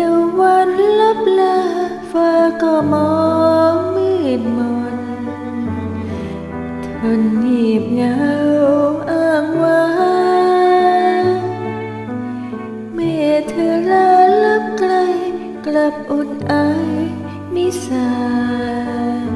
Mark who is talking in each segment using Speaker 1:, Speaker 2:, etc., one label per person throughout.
Speaker 1: ตะวันลับลาฟ้าก็มองมืดมนทนหนีบเงาอ้างว้างเมื่อเธอลาลับไกล กลับอุดอายมิสาง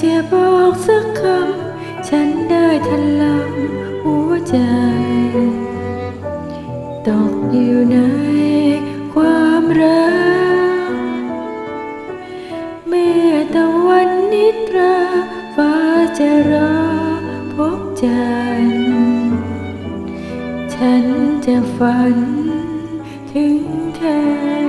Speaker 1: จะบอกสักคำ ฉันได้ทะลำหัวใจ ตกอยู่ในความรัก เมื่อตะวันนิตราฟ้าจะรอพบจันฉันจะฝันถึงเธอ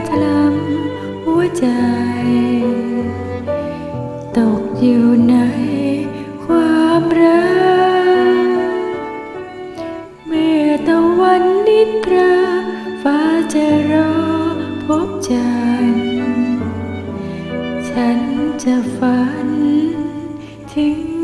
Speaker 1: ้ทลำหัวใจ ตกอยู่ในความรัก เมื่อตะวันนิตราฟ้าจะรอพบจันฉันจะฝันถึง